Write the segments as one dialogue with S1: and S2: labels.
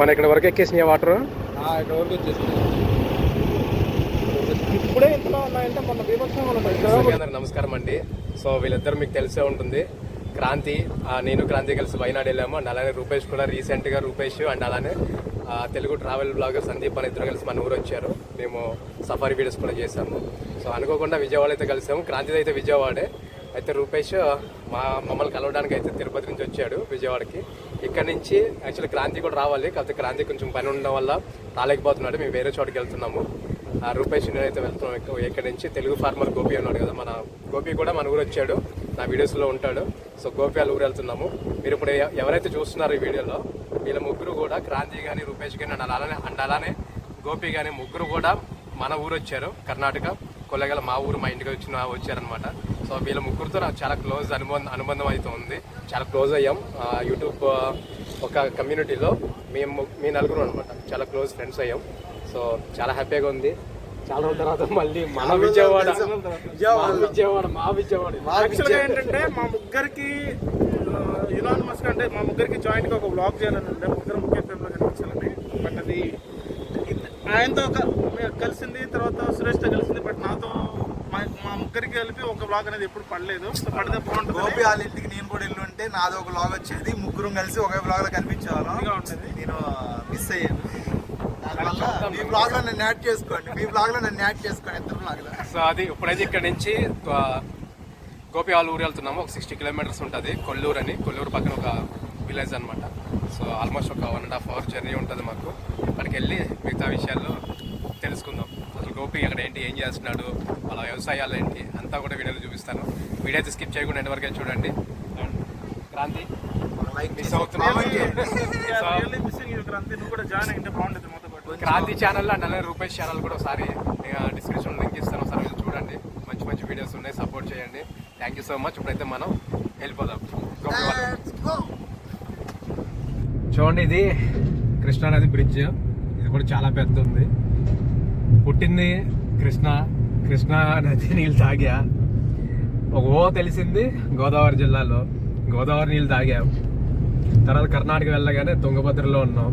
S1: మన ఇక్కడ వరకు ఎక్కేసినాయి వాటర్?
S2: వరకు వచ్చేసింది
S3: ఇప్పుడే ఇంతలో ఉన్నాయంటే మొన్న బీభత్సంగా ఉన్నాయి.
S1: నమస్కారం అండి. సో వీళ్ళిద్దరు మీకు తెలిసే ఉంటుంది. క్రాంతి నేను క్రాంతి కలిసి వైనాడు వెళ్ళాము. అండ్ అలానే రూపేష్ కూడా రీసెంట్గా రూపేష్ అండ్ అలానే తెలుగు ట్రావెల్ బ్లాగర్ సందీప్ అని ఇద్దరు కలిసి మన ఊరు వచ్చారు మేము సఫారీ వీడియోస్ కూడా చేశాము. సో అనుకోకుండా విజయవాడ అయితే కలిసాము. క్రాంతి అయితే విజయవాడే. అయితే రూపేష్ మా మమ్మల్ని కలవడానికి అయితే తిరుపతి నుంచి వచ్చాడు విజయవాడకి. ఇక్కడ నుంచి యాక్చువల్లీ క్రాంతి కూడా రావాలి. కాకపోతే క్రాంతి కొంచెం పని ఉండడం వల్ల రాలేకపోతున్నాడు. మేము వేరే చోటుకి వెళ్తున్నాము. ఆ రూపేష్ నేనైతే వెళ్తున్నాం. ఇక్కడ నుంచి తెలుగు ఫార్మర్ గోపి ఉన్నాడు కదా. మన గోపి కూడా మన ఊరు వచ్చాడు. నా వీడియోస్లో ఉంటాడు. సో గోపి వాళ్ళ ఊరు వెళ్తున్నాము. మీరు ఇప్పుడు ఎవరైతే చూస్తున్నారో ఈ వీడియోలో వీళ్ళ ముగ్గురు కూడా క్రాంతి కానీ రూపేష్ కానీ అండ్ అలానే అండ్ అలానే గోపి కానీ ముగ్గురు కూడా మన ఊరు వచ్చారు. కర్ణాటక. కొల్లగల మా ఊరు మా ఇంటికి వచ్చిన వచ్చారనమాట సో వీళ్ళ ముగ్గురితో నాకు చాలా క్లోజ్ అనుబంధం అనుబంధం అయితే ఉంది. చాలా క్లోజ్ అయ్యాం. యూట్యూబ్ ఒక కమ్యూనిటీలో మేము మీ నలుగురు అనమాట చాలా క్లోజ్ ఫ్రెండ్స్ అయ్యాం. సో చాలా హ్యాపీగా ఉంది. చాలా రోజుల తర్వాత మళ్ళీ మన విజయవాడ విజయవాడ మా విజయవాడ.
S3: ఏంటంటే మా ముగ్గురికి ఇలాన్ మస్క్ అంటే మా ముగ్గురికి జాయింట్గా ఒక బ్లాగ్ చేయాలని ఉండే. ముగ్గురు ముఖ్య కనిపించాలని. బట్ అది ఆయనతో కలిసింది తర్వాత సురేష్తో కలిసింది బట్ నాతో మా ముగ్గురికి కలిపి ఒక బ్లాగ్ అనేది ఎప్పుడు పడలేదు. సో పడితే బాగుంటుంది.
S2: గోపి వాళ్ళ ఇంటికి నేను కూడా ఇల్లు ఉంటే నాది ఒక బ్లాగ్ వచ్చేది. ముగ్గురు కలిసి ఒకే బ్లాగ్లో కనిపించేవాళ్ళం.
S3: ఉంటుంది.
S2: నేను మిస్ అయ్యాను. మీ బ్లాగ్లో నన్ను యాడ్ చేసుకోండి. మీ బ్లాగ్లో నన్ను యాడ్ చేసుకోండి ఇద్దరు బ్లాగ్లో.
S1: సో అది ఇప్పుడైతే ఇక్కడ నుంచి గోపి వాళ్ళ ఊరు వెళ్తున్నాము. ఒక సిక్స్టీ కిలోమీటర్స్ ఉంటుంది. కొల్లూరు అని. కొల్లూరు పక్కన ఒక విలేజ్ అనమాట సో ఆల్మోస్ట్ ఒక one and half hour journey ఉంటుంది మాకు. అక్కడికి వెళ్ళి మిగతా విషయాలు తెలుసుకుందాం. గోపి అక్కడ ఏంటి ఏం చేస్తున్నాడు వాళ్ళ వ్యవసాయాలు ఏంటి అంతా కూడా వీడియోలో చూపిస్తాను. వీడియో అయితే స్కిప్ చేయకుండా ఎండ్ వరకే చూడండి. క్రాంతి
S2: లైక్
S1: మిస్ అవుతున్నాం
S3: రియల్లీ మిస్సింగ్ యూ క్రాంతి నువ్వు కూడా జాయిన్ అయింటే బాగుంటుంది మాతో పాటు
S1: క్రాంతి ఛానల్ అండ్ అలానే రూపేష్ ఛానల్ కూడా ఒకసారి డిస్క్రిప్షన్ లింక్ ఇస్తాను ఒకసారి చూడండి. మంచి మంచి వీడియోస్ ఉన్నాయి సపోర్ట్ చేయండి. థ్యాంక్ యూ సో మచ్ ఇప్పుడైతే మనం వెళ్ళిపోదాం. చూడండి ఇది కృష్ణానది బ్రిడ్జ్ ఇది కూడా చాలా పెద్ద ఉంది పుట్టింది కృష్ణ. కృష్ణా నది నీళ్ళు తాగా. ఒక ఓ తెలిసింది గోదావరి జిల్లాలో. గోదావరి నీళ్ళు తాగాం. తర్వాత కర్ణాటక వెళ్ళగానే తుంగభద్రలో ఉన్నాం.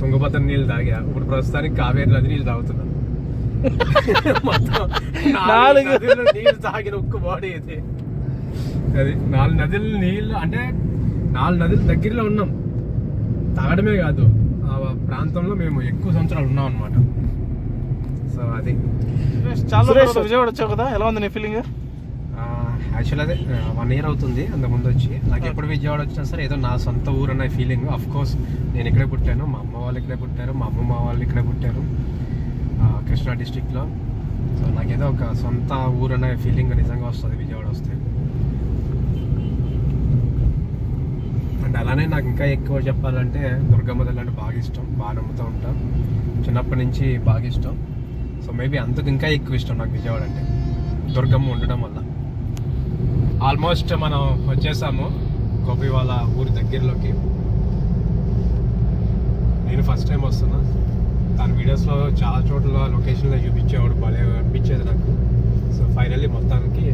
S1: తుంగభద్ర నీళ్ళు తాగా. ఇప్పుడు ప్రస్తుతానికి కావేరి నది నీళ్ళు తాగుతున్నాం. మొత్తం నాలుగు. నదులు నీళ్ళు తాగిన ఒక్క బాడీ ఇది. అది నాలుగు నదులు నీళ్ళు అంటే నాలుగు నదుల దగ్గరలో ఉన్నాం. తాగడమే కాదు. ఆ ప్రాంతంలో మేము ఎక్కువ సంవత్సరాలు ఉన్నాం అనమాట సో అది.
S3: చాలా విజయవాడ వచ్చావు కదా? ఎలా ఉంది నీ ఫీలింగ్
S1: యాక్చువల్ అదే వన్ ఇయర్ అవుతుంది అంత ముందు వచ్చి. నాకు ఎప్పుడు విజయవాడ వచ్చినా సరే ఏదో నా సొంత ఊరు అనే ఫీలింగ్ అఫ్ కోర్స్ నేను ఇక్కడే పుట్టాను. మా అమ్మ వాళ్ళు ఇక్కడే పుట్టారు. మా అమ్మమ్మ వాళ్ళు ఇక్కడే పుట్టారు. కృష్ణా డిస్టిక్లో సో నాకేదో ఒక సొంత ఊరు అనే ఫీలింగ్ నిజంగా వస్తుంది విజయవాడ వస్తే. అండ్ అలానే నాకు ఇంకా ఎక్కువ చెప్పాలంటే దుర్గమ్మ తల్లి అంటే బాగా ఇష్టం. బాగా నమ్ముతూ ఉంటాం. చిన్నప్పటి నుంచి బాగా ఇష్టం. సో మేబీ అందుకు ఇంకా ఎక్కువ ఇష్టం నాకు విజయవాడ అంటే. దుర్గమ్మ ఉండడం వల్ల. ఆల్మోస్ట్ మనం వచ్చేసాము గోపి వాళ్ళ ఊరి దగ్గరలోకి. నేను ఫస్ట్ టైం వస్తున్నా. తన వీడియోస్లో చాలా చోట్ల లొకేషన్లో చూపించేవాడు భలే అనిపించేది నాకు. సో ఫైనల్లీ మొత్తానికి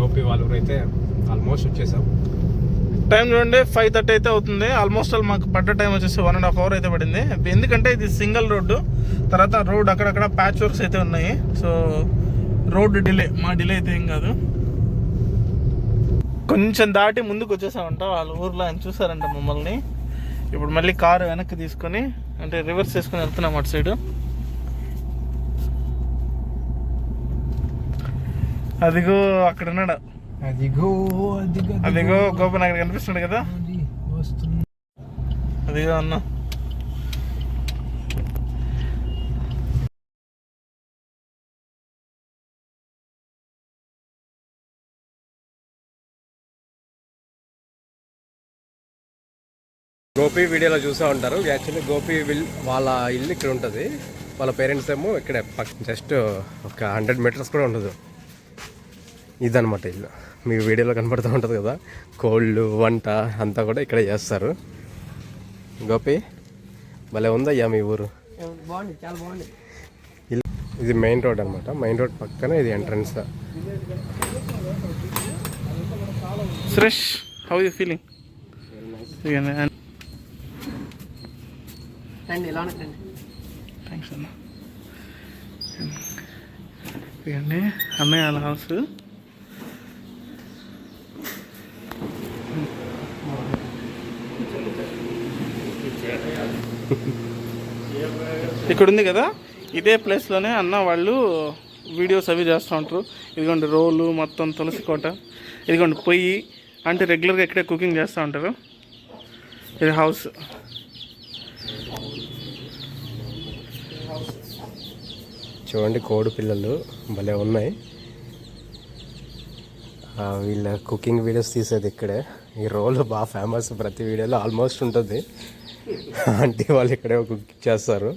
S1: గోపి వాళ్ళ ఊరు అయితే ఆల్మోస్ట్ వచ్చేసాం.
S3: టైం చూడండి ఫైవ్ థర్టీ అయితే అవుతుంది. ఆల్మోస్ట్ ఆల్ మాకు పడ్డ టైం వచ్చేసి వన్ అండ్ హాఫ్ అవర్ అయితే పడింది. ఎందుకంటే ఇది సింగిల్ రోడ్డు తర్వాత రోడ్ అక్కడక్కడ ప్యాచ్ వర్క్స్ అయితే ఉన్నాయి. సో రోడ్ డిలే మా డిలే అయితే ఏం కాదు. కొంచెం దాటి ముందుకు వచ్చేసామంట వాళ్ళ ఊర్లో ఆయన చూసారంట మమ్మల్ని. ఇప్పుడు మళ్ళీ కారు వెనక్కి తీసుకొని అంటే రివర్స్ చేసుకొని వెళ్తున్నాం అటు సైడు అదిగో అక్కడ ఉన్నాడు.
S1: అదిగో అదిగో
S3: అదిగో గోపన్ అక్కడ కనిపిస్తున్నాడు కదా.
S1: వస్తుంది
S3: అదిగో అన్న.
S1: గోపి వీడియోలో చూసా ఉంటారు. యాక్చువల్లీ గోపి విల్ వాళ్ళ ఇల్లు ఇక్కడ ఉంటుంది. వాళ్ళ పేరెంట్స్ ఏమో ఇక్కడ జస్ట్ ఒక హండ్రెడ్ మీటర్స్ కూడా ఉండదు. ఇదనమాట ఇల్లు. మీ వీడియోలో కనపడుతూ ఉంటుంది కదా. కోళ్ళు వంట అంతా కూడా ఇక్కడ చేస్తారు. గోపి భలే ఉందయ్యా మీ ఊరు.
S4: బాగుంది చాలా బాగుంది.
S1: ఇల్లు ఇది మెయిన్ రోడ్ అనమాట మెయిన్ రోడ్ పక్కనే ఇది entrance.
S3: Suresh how you feeling thanks అన్న అన్నయ్య వాళ్ళ హౌస్ ఇక్కడ ఉంది కదా? ఇదే ప్లేస్లోనే అన్న వాళ్ళు వీడియోస్ అవి చేస్తూ ఉంటారు. ఇదిగోండి రోలు మొత్తం తులసి కోట ఇదిగోండి పొయ్యి అంటే రెగ్యులర్గా ఇక్కడే కుకింగ్ చేస్తూ ఉంటారు. ఇది హౌస్
S1: చూడండి కోడి పిల్లలు భలే ఉన్నాయి. వీళ్ళ కుకింగ్ వీడియోస్ తీసేది ఇక్కడే. ఈ రోల్ బాగా ఫేమస్ ప్రతి వీడియోలో ఆల్మోస్ట్ ఉంటుంది. అంటే వాళ్ళు ఇక్కడే కుక్ చేస్తారు.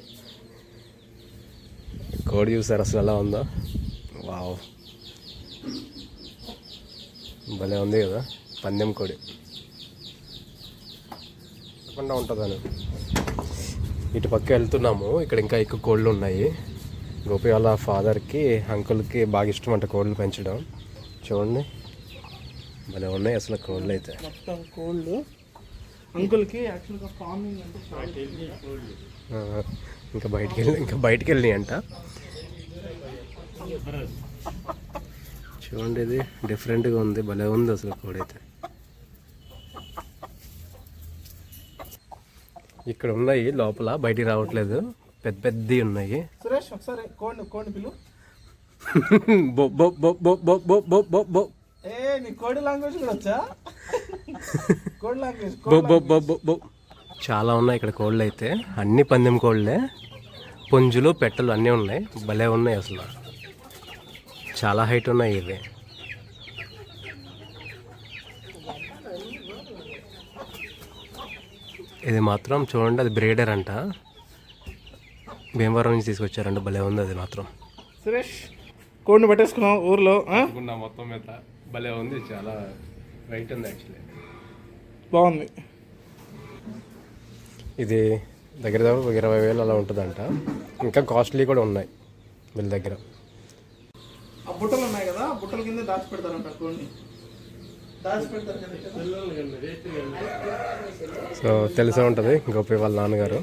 S1: కోడి చూసారు? అసలు ఎలా ఉందో? వావ్. భలే ఉంది కదా పందెం కోడి. తప్పకుండా ఉంటుందని ఇటు పక్క వెళ్తున్నాము ఇక్కడ ఇంకా ఎక్కువ కోళ్ళు ఉన్నాయి. గోపి వాళ్ళ ఫాదర్కి అంకుల్కి బాగా ఇష్టం అంట కోళ్ళు పెంచడం. చూడండి. భలే ఉన్నాయి అసలు కోళ్ళు అయితే.
S3: మొత్తం కోల్డ్ అంకుల్కి యాక్చువల్గా ఫార్మింగ్ అంటే చాలా
S1: ఆ, ఇంకా బయటికి వెళ్ళి ఇంకా బయటికి వెళ్ళినాయి అంట చూడండి ఇది డిఫరెంట్గా ఉంది భలే ఉంది అసలు కోడైతే. ఇక్కడ ఉన్నాయి లోపల బయటికి రావట్లేదు పెద్ద పెద్దవి ఉన్నాయి.
S3: కోడి లాంగ్వేజ్ కూడా వచ్చా? కోడి లాంగ్వేజ్
S1: చాలా ఉన్నాయి ఇక్కడ కోళ్ళు అయితే. అన్ని పందెం కోళ్ళే. పుంజులు పెట్టలు అన్నీ ఉన్నాయి. భలే ఉన్నాయి అసలు. చాలా హైట్ ఉన్నాయి ఇవి. ఇది మాత్రం చూడండి అది బ్రేడర్ అంట. భీమవరం నుంచి తీసుకొచ్చారంట. భలే ఉంది అది మాత్రం.
S3: సురేష్ కోడిని పట్టేసుకున్నాం ఊర్లో?
S1: మొత్తం మీద భలే ఉంది చాలా వెయిట్ ఉంది యాక్చువల్లీ
S3: బాగుంది.
S1: ఇది దగ్గర దగ్గర ఇరవై వేలు అలా ఉంటుందంట. ఇంకా కాస్ట్లీ కూడా ఉన్నాయి వీళ్ళ దగ్గర.
S3: ఆ బుట్టలు ఉన్నాయి కదా ఆ బుట్టల కింద దాచి పెడతారంట కోడిని దాచి పెడతారు
S1: సో తెలిసే ఉంటుంది గోపి వాళ్ళ నాన్నగారు.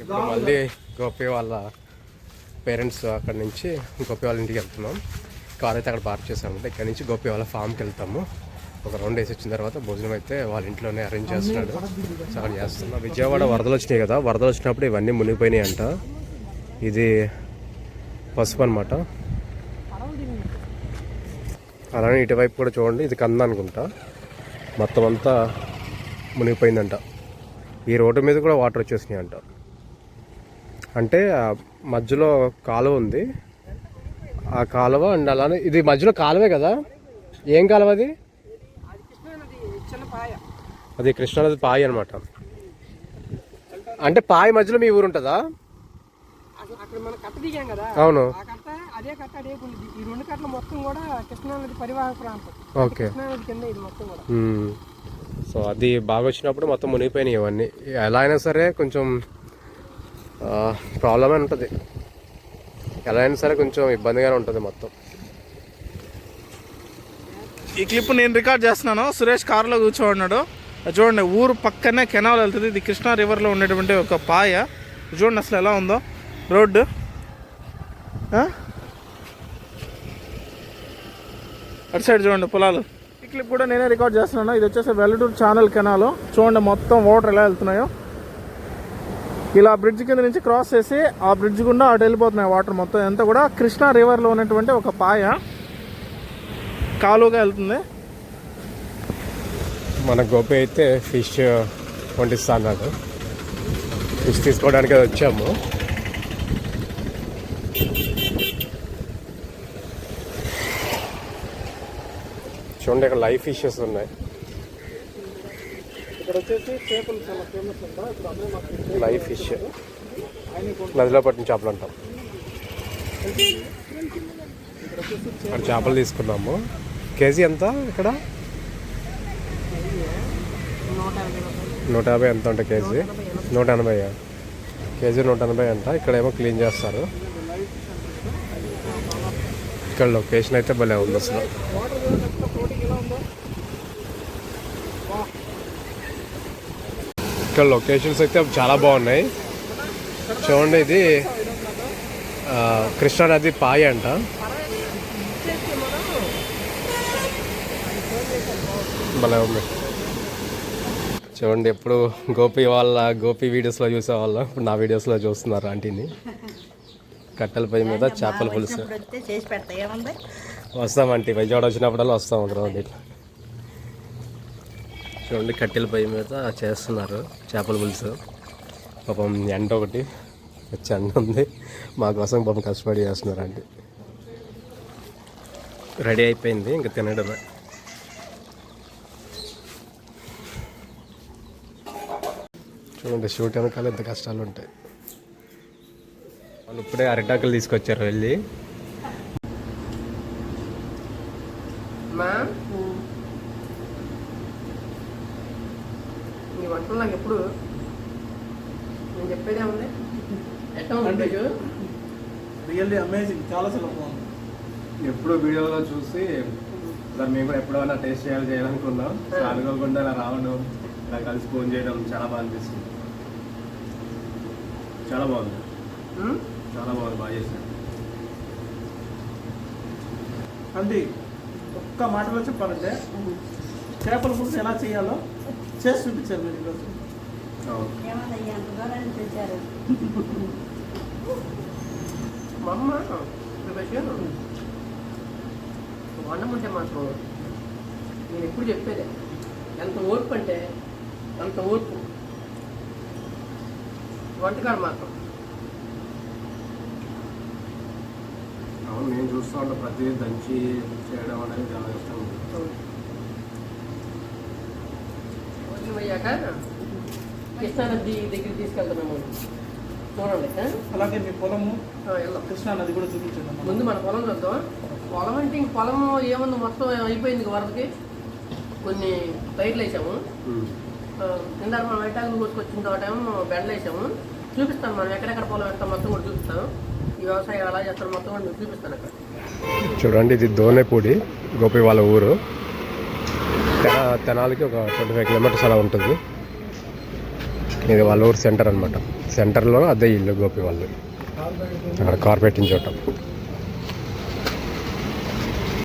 S1: ఇప్పుడు మళ్ళీ గోపి వాళ్ళ పేరెంట్స్ అక్కడ నుంచి గోపి వాళ్ళ ఇంటికి వెళ్తున్నాం. కార్ అయితే అక్కడ పార్క్ చేసాము ఇక్కడ నుంచి గోపి వాళ్ళ ఫామ్కి వెళ్తాము. ఒక రౌండ్ వేసి వచ్చిన తర్వాత భోజనం అయితే వాళ్ళ ఇంట్లోనే అరేంజ్ చేస్తున్నాడు. సో అక్కడ చేస్తున్నాం విజయవాడ వరదలు వచ్చినాయి కదా వరదలు వచ్చినప్పుడు ఇవన్నీ మునిగిపోయినాయి అంట. ఇది పసుపు అనమాట అలానే ఇటువైపు కూడా చూడండి ఇది కంద అనుకుంటా. మొత్తం అంతా మునిగిపోయిందంట. ఈ రోడ్డు మీద కూడా వాటర్ వచ్చేసినాయి అంట. అంటే మధ్యలో కాలువ ఉంది. ఆ కాలువ అండ్ అలానే ఇది మధ్యలో కాలువే కదా? ఏం కాలువ అది?
S4: అది కృష్ణానది పాయి
S1: అనమాట అంటే పాయి మధ్యలో మీ ఊరు ఉంటుందా?
S4: అసలు అక్కడ మనం కట్ట దిగాం కదా.
S1: అవును.
S4: ఆ కట్ట అదే కట్ట అదే ఉంది ఈ రెండు కట్టలు మొత్తం కూడా కృష్ణానది పరివాహక ప్రాంతం.
S1: ఓకే.
S4: కృష్ణానది కింద ఇది మొత్తం కూడా.
S1: మ్మ్. సో అది బాగా వచ్చినప్పుడు మొత్తం మునిగిపోయినాయి ఇవన్నీ. ఎలా అయినా సరే కొంచెం ప్రాబ్లమే ఉంటుంది. ఎలా అయినా సరే కొంచెం ఇబ్బందిగానే ఉంటుంది మొత్తం.
S3: ఈ క్లిప్ నేను రికార్డ్ చేస్తున్నాను. సురేష్ కారులో కూర్చోన్నాడు చూడండి ఊరు పక్కనే కెనాల్ వెళ్తుంది. ఇది కృష్ణా రివర్లో ఉండేటువంటి ఒక పాయ. చూడండి అసలు ఎలా ఉందో. రోడ్డు. అటు సైడ్ చూడండి పొలాలు. ఈ క్లిప్ కూడా నేనే రికార్డ్ చేస్తున్నాను. ఇది వచ్చేసి వెల్లడూరు ఛానల్ కెనాల్. చూడండి మొత్తం వాటర్ ఎలా వెళ్తున్నాయో. ఇలా బ్రిడ్జ్ కింద నుంచి క్రాస్ చేసి ఆ బ్రిడ్జ్ గుండా అటు వెళ్ళిపోతున్నాయి వాటర్ మొత్తం. ఎంత కూడా కృష్ణా రివర్లో ఉన్నటువంటి ఒక పాయ. కాలువగా వెళ్తుంది.
S1: మన గోపి అయితే ఫిష్ వండిస్తా అన్నాడు ఫిష్ తీసుకోవడానికి వచ్చాము. చూడండి ఇక్కడ లైవ్ ఫిషెస్ ఉన్నాయి.
S3: ఇక్కడ
S1: లైవ్ ఫిష్. నదిలో పట్టిన చేపలు అంటాం. అక్కడ చేపలు తీసుకున్నాము. కేజీ ఎంత ఇక్కడ? నూట యాభై ఎంత ఉంటుంది కేజీ? నూట ఎనభై కేజీ నూట ఎనభై అంట ఇక్కడేమో క్లీన్ చేస్తారు. ఇక్కడ లొకేషన్ అయితే భలే ఉంది అసలు. ఇక్కడ లొకేషన్స్ అయితే చాలా బాగున్నాయి. చూడండి ఇది కృష్ణానది పాయ అంట. భలే ఉంది. చూడండి ఎప్పుడు గోపి వాళ్ళ గోపి వీడియోస్లో చూసే వాళ్ళ. ఇప్పుడు నా వీడియోస్లో చూస్తున్నారు ఆంటీని? కట్టెల పొయ్యి మీద చేపల పులుసు.
S5: ఇప్పుడు వస్తే చేసి పెడతా ఏముంది?
S1: వస్తాం ఆంటీ విజయవాడ వచ్చినప్పుడల్లా వస్తాం ఇట్లా. చూడండి కట్టెల పొయ్యి మీద చేస్తున్నారు చేపల పులుసు. పాపం ఎండ ఒకటి ఎండ ఉంది. మా కోసం పాపం కష్టపడి చేస్తున్నారు ఆంటీ. రెడీ అయిపోయింది ఇంకా తినడమే. చూడండి షూట్ వెనకాల ఎంత కష్టాలు ఉంటాయి వాళ్ళు ఇప్పుడే అరిటాకులు తీసుకొచ్చారు వెళ్ళి.
S4: మా నీ వంటలు నాకు ఎప్పుడు? నేను చెప్పేదే ఉంది ఎట్లా ఉంది
S3: రియల్లీ అమేజింగ్ చాలా బాగుంది.
S1: ఎప్పుడు వీడియోలో చూసి సార్ మేము కూడా ఎప్పుడైనా టేస్ట్ చేయాలి చేయాలనుకున్నాం. అనుకోకుండా ఇలా రావడం ఇలా కలిసి ఫోన్ చేయడం చాలా బాగా అనిపిస్తుంది. చాలా బాగుంది? చాలా బాగుంది బాగా చేశారు.
S3: అంటే ఒక్క మాటలో చెప్పాలంటే చేపల పులుసు ఎలా చేయాలో చేసి చూపించారు మీరు ఈరోజు.
S4: మా అమ్మ వండం ఉంటే మాత్రం నేను ఎప్పుడు చెప్పేదే. ఎంత ఓర్పు అంటే అంత ఓర్పు. వంటకాడు మాత్రం.
S1: అవును నేను చూస్తూ ఉంటాను ప్రతి దంచి చేయడం అనేది చాలా ఇష్టం.
S4: అయ్యాక కృష్ణానది దగ్గర తీసుకెళ్తున్నాము చూడండి?
S3: అలాగే మీ పొలము
S4: ఆ, వెళ్దాం
S3: కృష్ణా నది కూడా చూపించండి.
S4: ముందు మన పొలం చూద్దాం పొలం అంటే ఇంక పొలం ఏముంది మొత్తం అయిపోయింది వరదకి. కొన్ని పైర్లు వేసాము. ఇందాక మనం వైటాకులు కోసుకొచ్చిన తోటేమో బెండలు వేసాము. చూపిస్తాను మనం ఎక్కడెక్కడ పొలం ఎంత మొత్తం కూడా చూపిస్తాం. ఈ వ్యవసాయం ఎలా చేస్తారో మొత్తం కూడా మీకు చూపిస్తాను అక్కడ.
S1: చూడండి ఇది దోనేపూడి గోపి వాళ్ళ ఊరు. తెన తెనాలికి ఒక ట్వంటీ ఫైవ్ కిలోమీటర్స్ అలా ఉంటుంది. ఇది వాళ్ళ ఊరు సెంటర్ అనమాట సెంటర్లో అదే ఇల్లు గోపి వాళ్ళు అక్కడ కార్పొరేట్ పెట్టిన చోట.